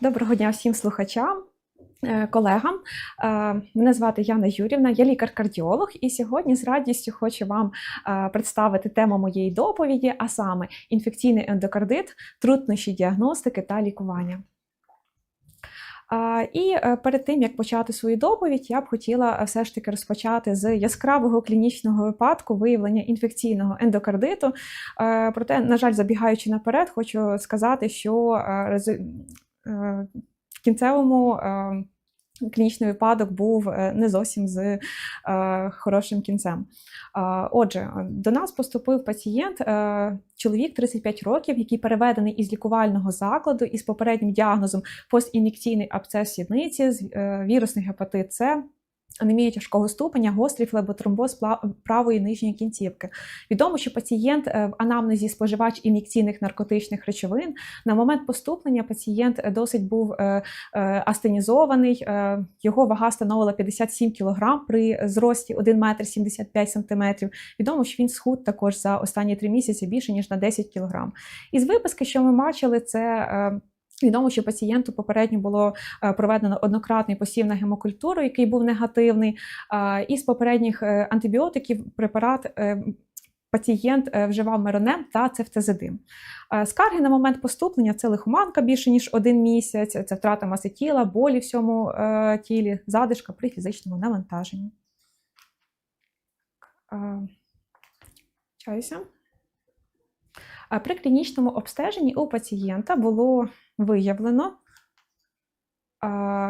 Доброго дня всім слухачам, е, колегам. Е, Мене звати Яна Юрівна, я лікар-кардіолог, і сьогодні з радістю хочу вам е, представити тему моєї доповіді, а саме інфекційний ендокардит, труднощі діагностики та лікування. І перед тим як почати свою доповідь, я б хотіла все ж таки розпочати з яскравого клінічного випадку виявлення інфекційного ендокардиту. Проте, на жаль, забігаючи наперед, хочу сказати, що в кінцевому е, клінічний випадок був е, не зовсім з е, хорошим кінцем. Отже, до нас поступив пацієнт, е, чоловік 35 років, який переведений із лікувального закладу із попереднім діагнозом постін'єкційний абцес сідниці, е, вірусний гепатит С. Анемія тяжкого ступеня, гострий флеботромбоз правої нижньої кінцівки. Відомо, що пацієнт е, в анамнезі споживач ін'єкційних наркотичних речовин. На момент поступлення пацієнт досить був е, е, астенізований. Його вага становила 57 кг при зрості 1 метр 75 см. Відомо, що він схуд також за останні три місяці більше ніж на 10 кг. Із виписки, що ми бачили, це. Відомо, що пацієнту попередньо було е, проведено однократний посів на гемокультуру, який був негативний. Із попередніх е, антибіотиків препарат е, пацієнт вживав меронем та цефтезидим. Е, Скарги на момент поступлення це лихоманка більше ніж один місяць, це втрата маси тіла, болі в всьому тілі, задишка при фізичному навантаженні. Чаюся. При клінічному обстеженні у пацієнта було виявлено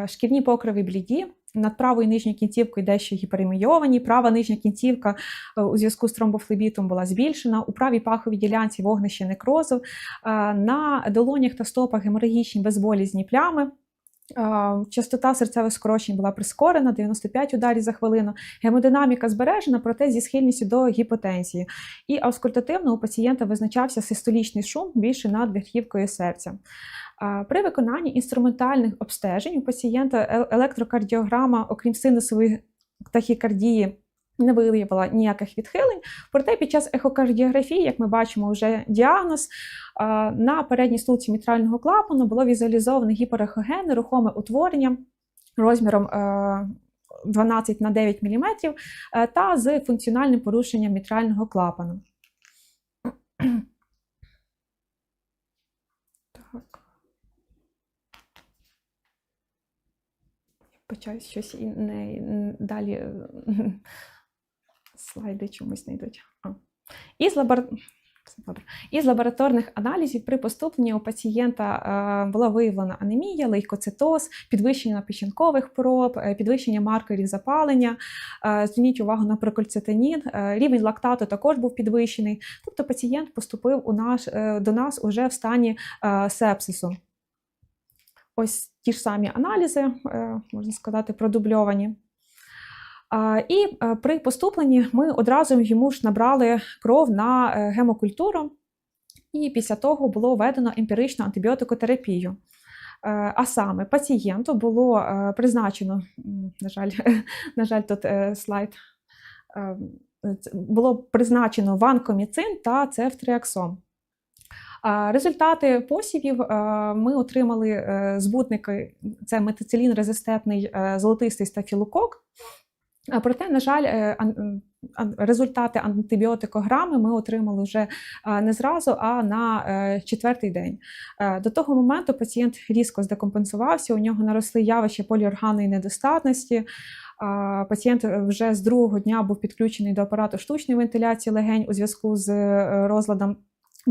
шкірні покриви бліді. Над правою нижньою кінцівкою дещо гіперемійовані. Права нижня кінцівка е, у зв'язку з тромбофлебітом була збільшена. У правій паховій ділянці вогнище некрозу. На долонях та стопах геморагічні безболізні плями. Частота серцевих скорочень була прискорена 95 ударів за хвилину. Гемодинаміка збережена, проте зі схильністю до гіпотензії. І аускультативно у пацієнта визначався систолічний шум більше над верхівкою серця. При виконанні інструментальних обстежень у пацієнта е- електрокардіограма, окрім синусової тахікардії, не виявила ніяких відхилень. Проте під час ехокардіографії, як ми бачимо, вже діагноз на передній стулці мітрального клапану було візуалізоване гіперехогенне рухоме утворення розміром е, 12 на 9 мм е, та з функціональним порушенням мітрального клапану. Так. Почаю щось і не далі е, слайди чомусь не йдуть. А. Із лабор... Добре. Із лабораторних аналізів при поступленні у пацієнта е, була виявлена анемія, лейкоцитоз, підвищення печінкових проб, е, підвищення маркерів запалення. Е, Зверніть увагу на прокальцитонін. Е, Рівень лактату також був підвищений. Тобто пацієнт поступив у наш, до нас уже в стані сепсису. Ось ті ж самі аналізи, можна сказати, продубльовані. І е, при поступленні ми одразу йому ж набрали кров на е, гемокультуру, і після того було введено емпіричну антибіотикотерапію. Е, А саме пацієнту було призначено, на жаль, на жаль, тут слайд. Було призначено ванкоміцин та цефтриаксон. А Результати посівів ми отримали збутники: це метицилін-резистентний е, золотистий стафілокок. Проте, на жаль, е, результати антибіотикограми ми отримали вже не зразу, а на е, четвертий день. Е, До того моменту пацієнт різко здекомпенсувався, у нього наросли явища поліорганної недостатності. Пацієнт вже з другого дня був підключений до апарату штучної вентиляції легень у зв'язку з розладом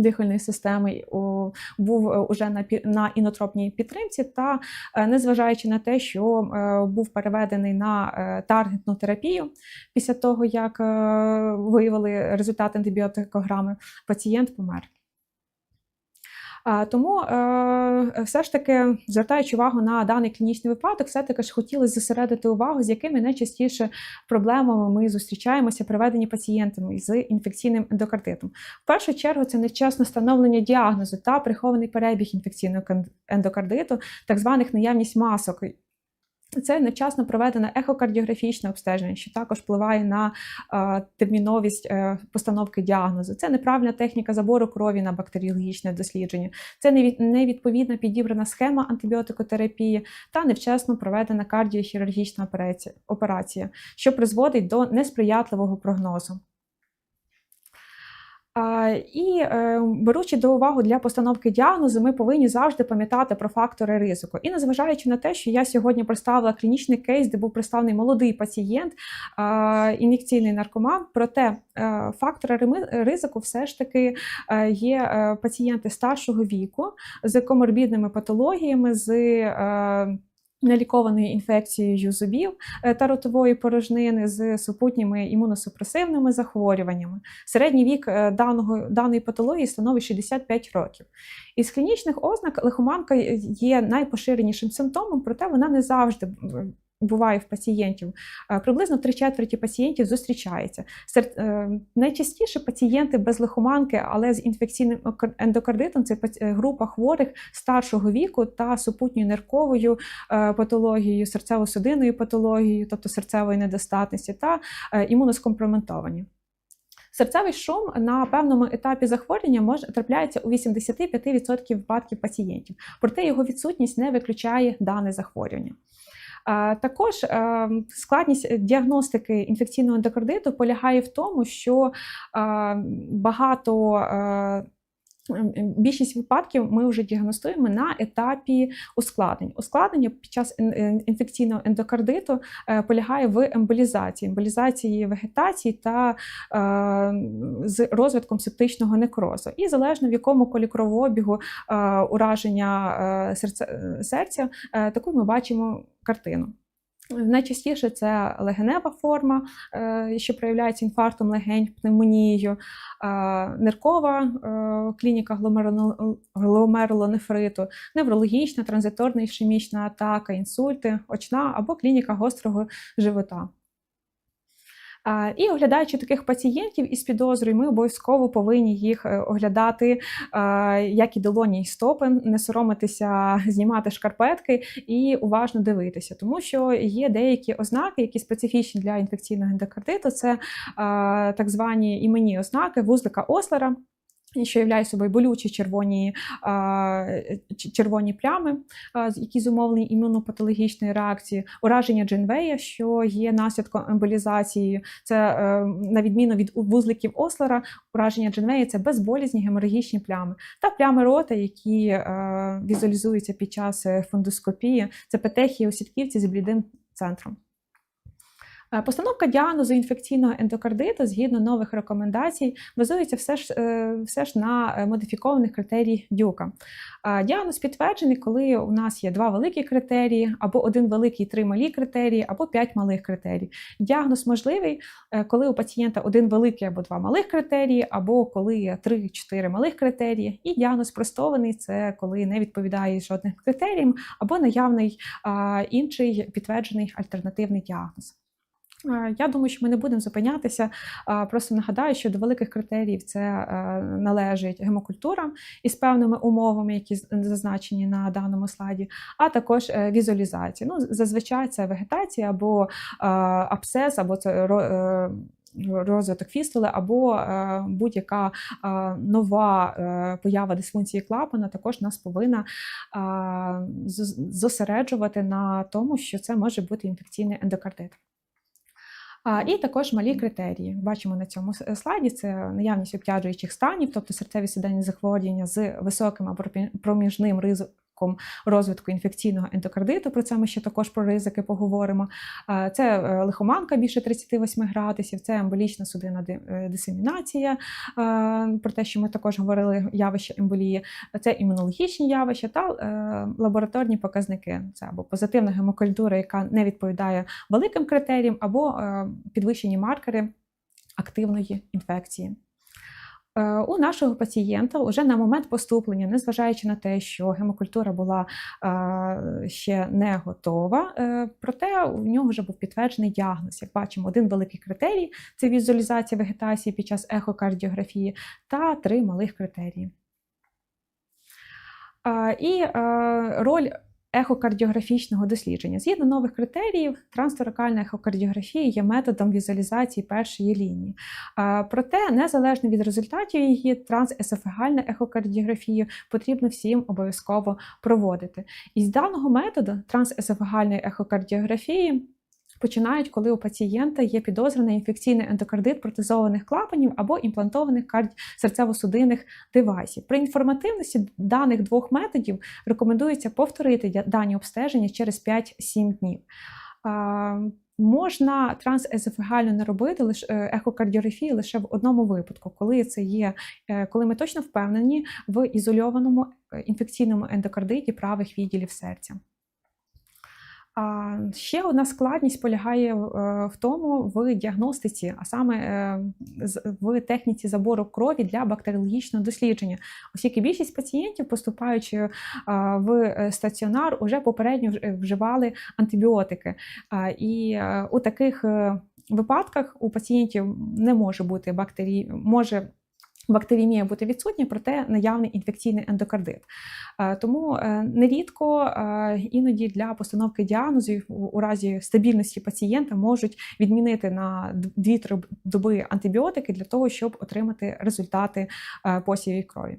дихальної системи, о, був е, уже на, на інотропній підтримці, та е, незважаючи на те, що е, був переведений на е, таргетну терапію після того, як е, виявили результати антибіотикограми, пацієнт помер. Тому е, все ж таки, звертаючи увагу на даний клінічний випадок, все-таки ж хотілося зосередити увагу, з якими найчастіше проблемами ми зустрічаємося при веденні пацієнтами з інфекційним ендокардитом. В першу чергу це невчасне встановлення діагнозу та прихований перебіг інфекційного ендокардиту, так званих наявність масок. Це невчасно проведене ехокардіографічне обстеження, що також впливає на е, терміновість е, постановки діагнозу. Це неправильна техніка забору крові на бактеріологічне дослідження, це невідповідна підібрана схема антибіотикотерапії та невчасно проведена кардіохірургічна операція, операція, що призводить до несприятливого прогнозу. І е, беручи до уваги для постановки діагнозу, ми повинні завжди пам'ятати про фактори ризику. І незважаючи на те, що я сьогодні представила клінічний кейс, де був представлений молодий пацієнт, ін'єкційний наркоман, проте е, фактори ризику все ж таки е, є пацієнти старшого віку з коморбідними патологіями, з е, нелікованою інфекцією зубів е, та ротової порожнини з супутніми імуносупресивними захворюваннями. Середній вік е, даного, даної патології становить 65 років. Із клінічних ознак лихоманка є найпоширенішим симптомом, проте вона не завжди м, буває в пацієнтів. Е, Приблизно три четверті пацієнтів зустрічається. Серед, е, найчастіше пацієнти без лихоманки, але з інфекційним ендокардитом це е, група хворих старшого віку та супутньою нирковою е, патологією, серцево-судинною патологією, тобто серцевої недостатності, та імуноскомпроментовані. Серцевий шум на певному етапі захворювання може трапляється у 85% випадків пацієнтів, проте його відсутність не виключає дане захворювання. Е, Також е, складність діагностики інфекційного ендокардиту полягає в тому, що е, багато е, більшість випадків ми вже діагностуємо на етапі ускладнень. Ускладнення під час ін- ін- інфекційного ендокардиту е, полягає в емболізації, емболізації вегетації та е, з розвитком септичного некрозу. І залежно в якому колі кровообігу е, ураження серця, таку ми бачимо картину. Найчастіше це легенева форма, е, що проявляється інфарктом легень, пневмонією, е, ниркова е, клініка гломерулонефриту, неврологічна, транзиторна ішемічна атака, інсульти, очна або клініка гострого живота. І оглядаючи таких пацієнтів із підозрою, ми обов'язково повинні їх е, оглядати як і долоні і стопи, не соромитися, знімати шкарпетки і уважно дивитися, тому що є деякі ознаки, які специфічні для інфекційного ендокардиту. Це так звані іменні ознаки вузлика Ослера. Що являє собою болючі червоні, червоні плями, які зумовлені імунопатологічною реакцією, ураження Дженвея, що є наслідком емболізації. Це е, на відміну від вузликів Ослера, ураження Дженвея це безболізні геморагічні плями та плями рота, які е, візуалізуються під час е, фондоскопії. Це петехії у сітківці з блідим центром. Е, Постановка діагнозу інфекційного ендокардиту згідно нових рекомендацій базується все ж, е, все ж на е, модифікованих критеріях дюка. Діагноз підтверджений, коли у нас є два великі критерії, або один великий, три малі критерії, або п'ять малих критерій. Діагноз можливий, коли у пацієнта один великий або два малих критерії, або коли три-чотири малих критерії. І діагноз спростований це коли не відповідає жодним критеріям, або наявний інший підтверджений альтернативний діагноз. Е, Я думаю, що ми не будемо зупинятися. Просто нагадаю, що до великих критеріїв це е, належить гемокультура із певними умовами, які зазначені на даному слайді, а також е, візуалізація. Ну, зазвичай це вегетація або е, абсцес, або це е, розвиток фістули, або е, будь-яка е, нова е, поява дисфункції клапана також нас повинна е, зосереджувати на тому, що це може бути інфекційний ендокардит. І також малі критерії. Бачимо на цьому слайді: це наявність обтяжуючих станів, тобто серцеві судинні захворювання з високим або промі- проміжним ризиком розвитку інфекційного ендокардиту. Про це ми ще також про ризики поговоримо. Це е, лихоманка більше 38 градусів, це емболічна судинна ди- е, дисемінація, про те, що ми також говорили, явище емболії. Це імунологічні явища та е, лабораторні показники. Це або позитивна гемокультура, яка не відповідає великим критеріям, або підвищені маркери активної інфекції. Е, У нашого пацієнта вже на момент поступлення, незважаючи на те, що гемокультура була е, ще не готова, е, проте у нього вже був підтверджений діагноз. Як бачимо, один великий критерій це візуалізація вегетації під час ехокардіографії, та три малих критерії. І роль ехокардіографічного дослідження. Згідно нових критеріїв, трансторакальна ехокардіографія є методом візуалізації першої лінії. Проте, незалежно від результатів її, трансесофегальну ехокардіографія потрібно всім обов'язково проводити. І з даного методу трансесофагальної ехокардіографії починають, коли у пацієнта є підозра на інфекційний ендокардит протезованих клапанів або імплантованих серцево-судинних девайсів. При інформативності даних двох методів рекомендується повторити дані обстеження через 5-7 днів. Можна трансезофегально не робити лише е, ехокардіографію лише в одному випадку, коли це є, е, коли ми точно впевнені в ізольованому е, інфекційному ендокардиті правих відділів серця. Ще одна складність полягає в е, тому в діагностиці, а саме е, в техніці забору крові для бактеріологічного дослідження, оскільки більшість пацієнтів, поступаючи е, в стаціонар, уже попередньо вживали антибіотики. І у таких випадках у пацієнтів не може бути бактерії, може Бактеріемія бути відсутня, проте наявний інфекційний ендокардит. Е, Тому е, нерідко е, іноді для постановки діагнозів у- разі стабільності пацієнта можуть відмінити на 2-3 доби антибіотики для того, щоб отримати результати посівів крові.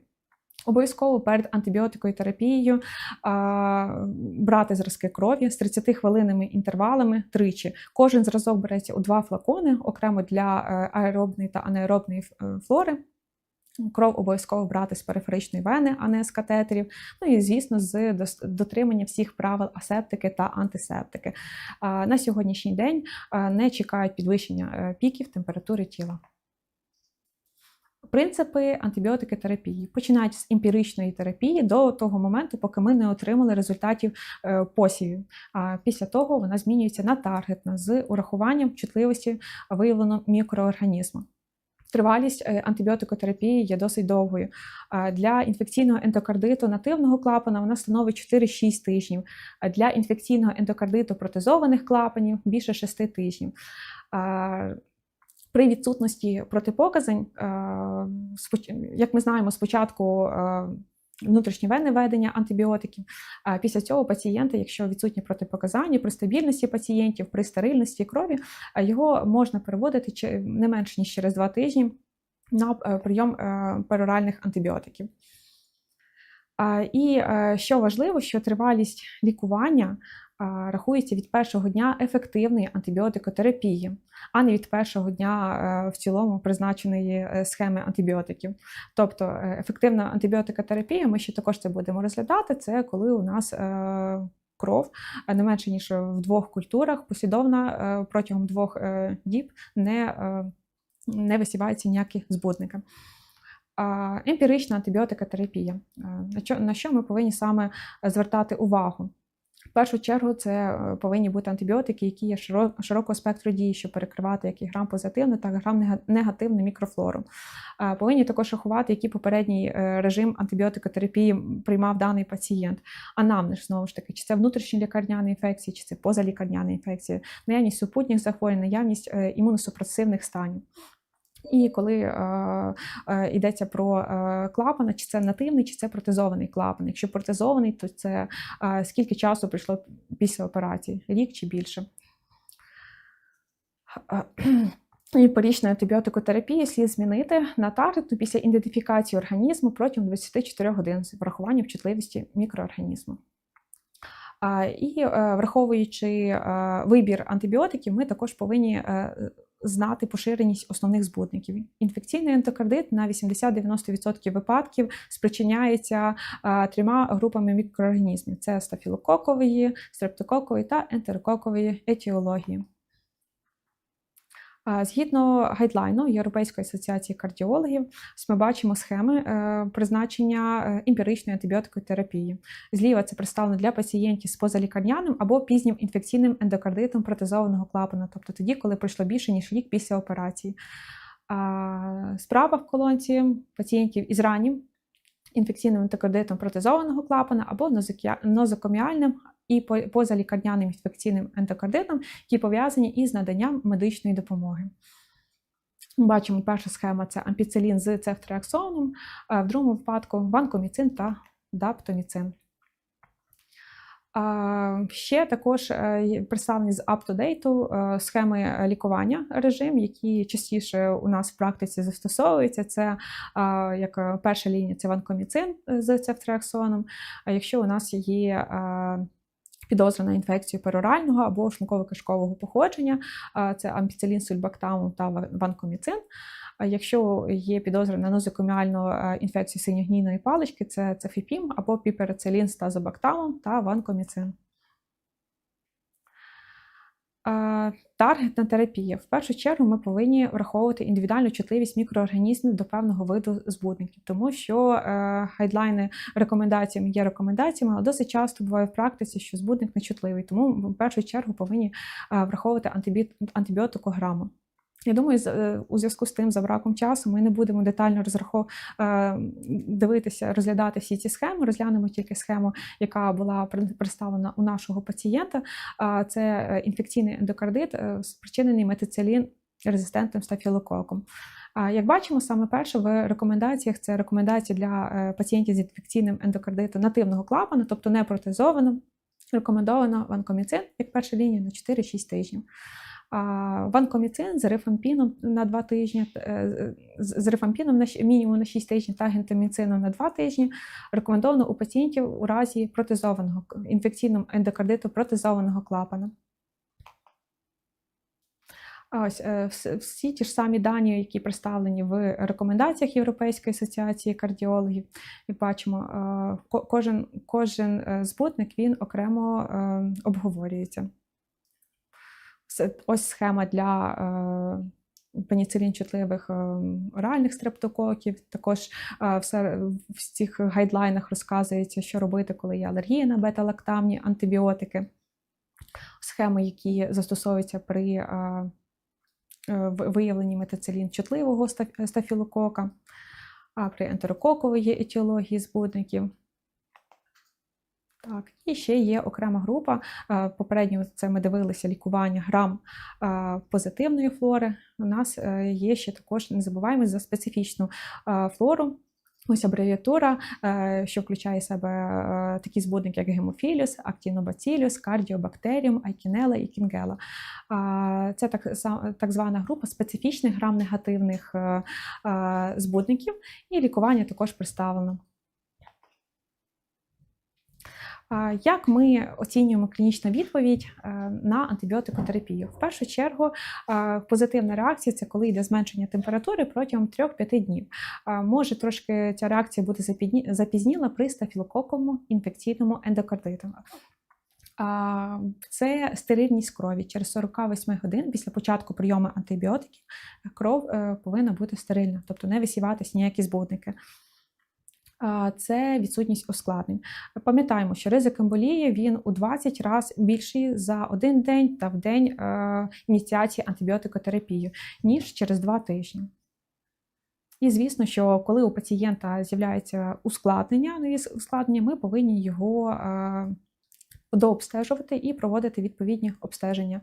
Обов'язково перед антибіотикою терапією а, брати зразки крові з 30 хвилинними інтервалами тричі. Кожен зразок береться у два флакони, окремо для аеробної та анаеробної флори. Кров обов'язково брати з периферичної вени, а не з катетерів. Ну і, звісно, з дотримання всіх правил асептики та антисептики. На сьогоднішній день не чекають підвищення е, піків температури тіла. Принципи антибіотики терапії починають з емпіричної терапії до того моменту, поки ми не отримали результатів е, посівів. А після того вона змінюється на таргетна з урахуванням чутливості виявленого мікроорганізму. Тривалість е, антибіотикотерапії є досить довгою. Для інфекційного ендокардиту нативного клапана вона становить 4-6 тижнів, для інфекційного ендокардиту протезованих клапанів більше 6 тижнів. При відсутності протипоказань, як ми знаємо, спочатку внутрішньовенне введення антибіотиків, а після цього пацієнта, якщо відсутні протипоказання, при стабільності пацієнтів, при стерильності крові, його можна переводити не менше ніж через два тижні на е, прийом е, пероральних антибіотиків. І е, що важливо, що тривалість лікування рахується від першого дня ефективної антибіотикотерапії, а не від першого дня е, в цілому призначеної е, схеми антибіотиків. Тобто е, ефективна антибіотикотерапія, ми ще також це будемо розглядати. Це коли у нас кров не менше ніж в двох культурах послідовно протягом двох діб не, не висіваються ніякі збудники. Емпірична антибіотикотерапія. На що ми повинні саме звертати увагу? В першу чергу це е, повинні бути антибіотики, які є широкого спектру дії, щоб перекривати як і грам позитивну, так і грам негативну мікрофлору. Повинні також рахувати, який попередній е, режим антибіотикотерапії приймав даний пацієнт. Анамнез, знову ж таки, чи це внутрішні лікарняні інфекції, чи це позалікарняні інфекції, наявність супутніх захворювань, наявність е, імуносупресивних станів. І коли е, е, йдеться про е, клапана, чи це нативний, чи це протезований клапан. Якщо протезований, то це е, скільки часу пройшло після операції? Рік чи більше. І порічну антибіотикотерапію слід змінити на таргетну після ідентифікації організму протягом 24 годин з врахуванням чутливості мікроорганізму. І е, враховуючи е, вибір антибіотиків, ми також повинні е, знати поширеність основних збудників. Інфекційний ендокардит на 80-90% випадків спричиняється трьома групами мікроорганізмів: це стафілококової, стрептококової та ентерококової етіології. Згідно гайдлайну Європейської асоціації кардіологів, ми бачимо схеми е, призначення е, емпіричної антибіотикотерапії. Зліва це представлено для пацієнтів з позалікарняним або пізнім інфекційним ендокардитом протезованого клапана, тобто тоді, коли пройшло більше ніж рік після операції. Справа в колонці пацієнтів із раннім інфекційним ендокардитом протезованого клапана або нозокоміальним і по- позалікарняним інфекційним ендокардитом, які пов'язані із наданням медичної допомоги. Бачимо, перша схема це ампіцилін з цефтриаксоном, в другому випадку ванкоміцин та даптоміцин. Ще також е, представлені з е, схеми лікування режим, які частіше у нас в практиці застосовуються. Це е, як перша лінія це ванкоміцин з цефтриаксоном. А якщо у нас є е, підозра на інфекцію перорального або шлунково-кишкового походження, це ампіцилін, сульбактамум та ванкоміцин. Якщо є підозра на нозокоміальну е, інфекцію синьогнійної палички, це цефіпім або піперацилін з тазобактамом та ванкоміцин. Таргетна терапія. В першу чергу ми повинні враховувати індивідуальну чутливість мікроорганізмів до певного виду збудників, тому що е, гайдлайни рекомендаціями є рекомендаціями, але досить часто буває в практиці, що збудник нечутливий. Тому в першу чергу повинні е, враховувати антибі- антибіотикограму. Я думаю, е, у зв'язку з тим, за браком часу, ми не будемо детально розрахов... е, дивитися, розглядати всі ці схеми. Розглянемо тільки схему, яка була представлена у нашого пацієнта. Це е, інфекційний ендокардит, спричинений метицилін резистентним стафілококом. Як бачимо, саме перше в рекомендаціях це рекомендації для пацієнтів з інфекційним ендокардитом нативного клапану, тобто не протезовано. Рекомендовано ванкоміцин як перша лінія на 4-6 тижнів. Ванкоміцин з рифампіном на 2 тижні, е, з рифампіном на мінімум на 6 тижнів та гентаміцином на 2 тижні. Рекомендовано у пацієнтів у разі протезованого інфекційного ендокардиту протезованого клапана. Ось е, всі ті ж самі дані, які представлені в рекомендаціях Європейської асоціації кардіологів. Як бачимо, е, кожен, кожен збутник він окремо обговорюється. Ось схема для е, пеніцилін-чутливих е, оральних стрептококів. Також е, все в цих гайдлайнах розказується, що робити, коли є алергія на бета-лактамні антибіотики. Схеми, які застосовуються при виявленні метацилін чутливого стаф- стафілокока, при ентерококовій етіології збудників. Так, і ще є окрема група. Попередньо це ми дивилися лікування грам позитивної флори. У нас е, є ще також, не забуваємо за специфічну флору. Ось абревіатура, е, що включає в себе е, такі збудники, як гемофіліс, актінобаціліус, кардіобактеріум, айкінела і кінгела. Це так, так звана група специфічних грам-негативних е, е, збудників, і лікування також представлено. А, Як ми оцінюємо клінічну відповідь е, на антибіотикотерапію? В першу чергу е, позитивна реакція це коли йде зменшення температури протягом 3-5 днів. Може трошки ця реакція бути запізніла при стафілококовому інфекційному ендокардиту. Це стерильність крові. Через 48 годин після початку прийому антибіотиків кров е, повинна бути стерильна, тобто не висіватись ніякі збудники. Це відсутність ускладнень. Пам'ятаємо, що ризик емболії він у 20 разів більший за один день та в день е, ініціації антибіотикотерапії, ніж через 2 тижні. І звісно, що коли у пацієнта з'являється ускладнення, нові ускладнення, ми повинні його е, дообстежувати і проводити відповідні обстеження,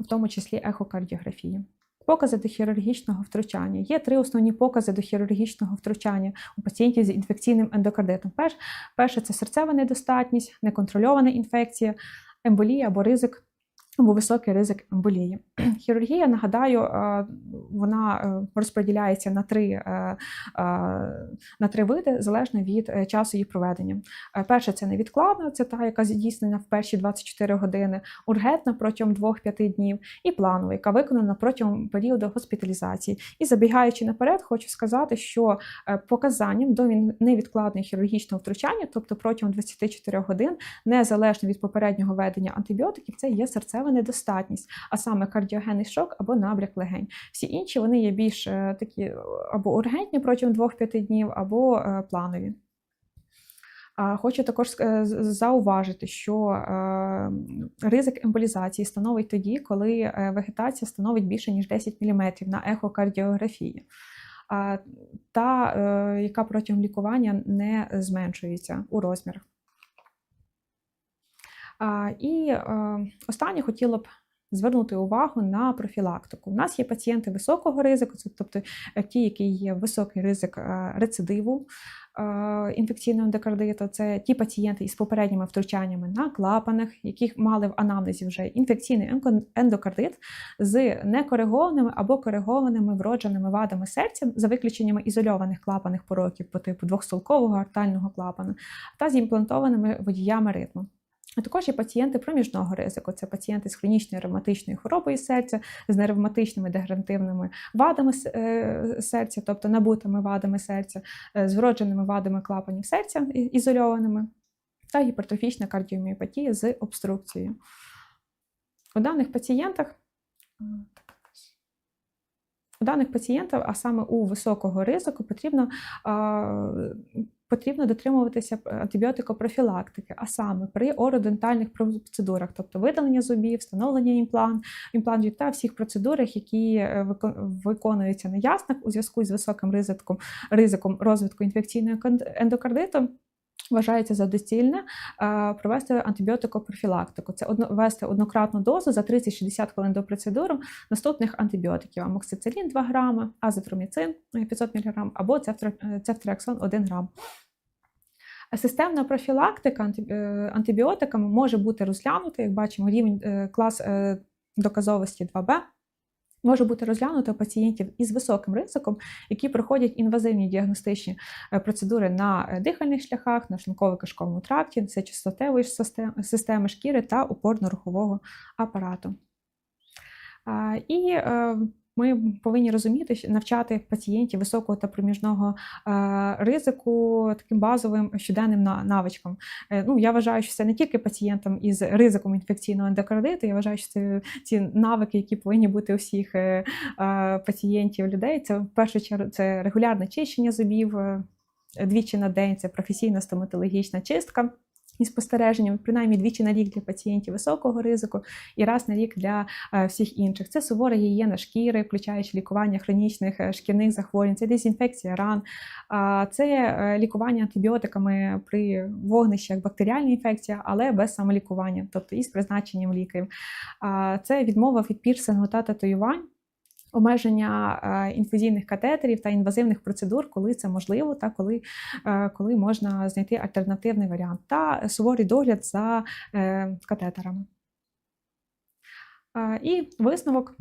в тому числі ехокардіографії. Покази до хірургічного втручання. Є три основні покази до хірургічного втручання у пацієнтів з інфекційним ендокардитом. Перш, перше це серцева недостатність, неконтрольована інфекція, емболія або ризик. Або високий ризик емболії. Хірургія, нагадаю, вона е, розподіляється на три, е, на три види залежно від е, часу її проведення. Перше це невідкладна, це та, яка здійснена в перші 24 години, ургентна протягом 2-5 днів, і планова, яка виконана протягом періоду госпіталізації. І забігаючи наперед, хочу сказати, що показанням до невідкладного хірургічного втручання, тобто протягом 24 годин, незалежно від попереднього введення антибіотиків, це є серцева недостатність, а саме кардіогенний шок або набряк легень. Всі інші вони є більш е, такі е, або ургентні протягом 2-5 днів, або е, планові. Хочу також зауважити, що ризик емболізації становить тоді, коли вегетація становить більше ніж 10 мм на ехокардіографії, та яка протягом лікування не зменшується у розмірах. І е, останнє хотіла б звернути увагу на профілактику. У нас є пацієнти високого ризику, тобто е, ті, які є високий ризик е, рецидиву е, інфекційного ендокардиту. Це ті пацієнти із попередніми втручаннями на клапанах, яких мали в анамнезі вже інфекційний ендокардит з некоригованими або коригованими вродженими вадами серця, за виключеннями ізольованих клапаних пороків по типу двохстолкового артального клапана та з імплантованими водіями ритму. А також є пацієнти проміжного ризику. Це пацієнти з хронічною ревматичною хворобою серця, з неревматичними дегенеративними вадами е, серця, тобто набутими вадами серця, е, з вродженими вадами клапанів серця ізольованими, та гіпертрофічна кардіоміопатія з обструкцією. У даних пацієнтах у даних пацієнтів, а саме у високого ризику, потрібно, потрібно дотримуватися антибіотикопрофілактики, а саме при ородентальних процедурах, тобто видалення зубів, встановлення імплант, імплантів та всіх процедурах, які е, виконуються на яснах у зв'язку з високим ризиком, ризиком розвитку інфекційного ендокардиту. Вважається за доцільне е, провести антибіотикопрофілактику. Це ввести однократну дозу за 30-60 хвилин до процедури наступних антибіотиків: амоксицилін 2 грами, азитроміцин е, 500 мг або е, 1 грам. Системна профілактика е, антибіотиками може бути розглянута, як бачимо, рівень е, клас е, доказовості 2Б. Може бути розглянуто пацієнтів із високим ризиком, які проходять інвазивні діагностичні е, процедури на е, дихальних шляхах, на шлунково-кишковому тракті, це частотевої систем- системи шкіри та опорно-рухового апарату. І е, ми повинні розуміти, що навчати пацієнтів високого та проміжного е, ризику таким базовим щоденним на- навичкам. Е, Ну, я вважаю, що це не тільки пацієнтам із ризиком інфекційного ендокардиту, я вважаю, що це ці навики, які повинні бути у всіх е, пацієнтів людей. Це в першу чергу це регулярне чищення зубів двічі на день, це професійна стоматологічна чистка. І спостереженням, принаймні двічі на рік для пацієнтів високого ризику і раз на рік для е, всіх інших. Це сувора гігієна шкіри, включаючи лікування хронічних е, шкірних захворювань, це дезінфекція ран, це е, лікування антибіотиками при вогнищах бактеріальна інфекція, але без самолікування, тобто із призначенням лікарів. Це відмова від пірсингу та татуювань. Обмеження е, інфузійних катетерів та інвазивних процедур, коли це можливо, та коли, е, коли можна знайти альтернативний варіант, та суворий догляд за е, катетерами. І висновок.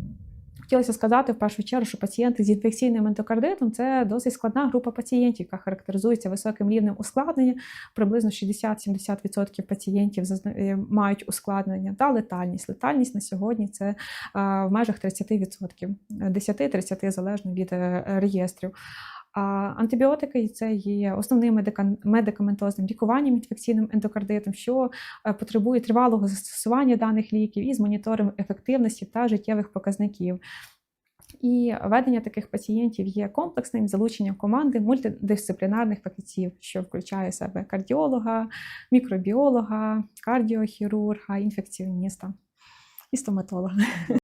Хотілося сказати в першу чергу, що пацієнти з інфекційним ендокардитом це досить складна група пацієнтів, яка характеризується високим рівнем ускладнення. Приблизно 60-70% пацієнтів е, мають ускладнення та летальність. Летальність на сьогодні це е, в межах 30%, 10-30% залежно від е, реєстрів. Антибіотики це є основним медикаментозним лікуванням інфекційним ендокардитом, що е, потребує тривалого застосування даних ліків із моніторингом ефективності та життєвих показників. І ведення таких пацієнтів є комплексним залученням команди мультидисциплінарних фахівців, що включає в себе кардіолога, мікробіолога, кардіохірурга, інфекціоніста і стоматолога.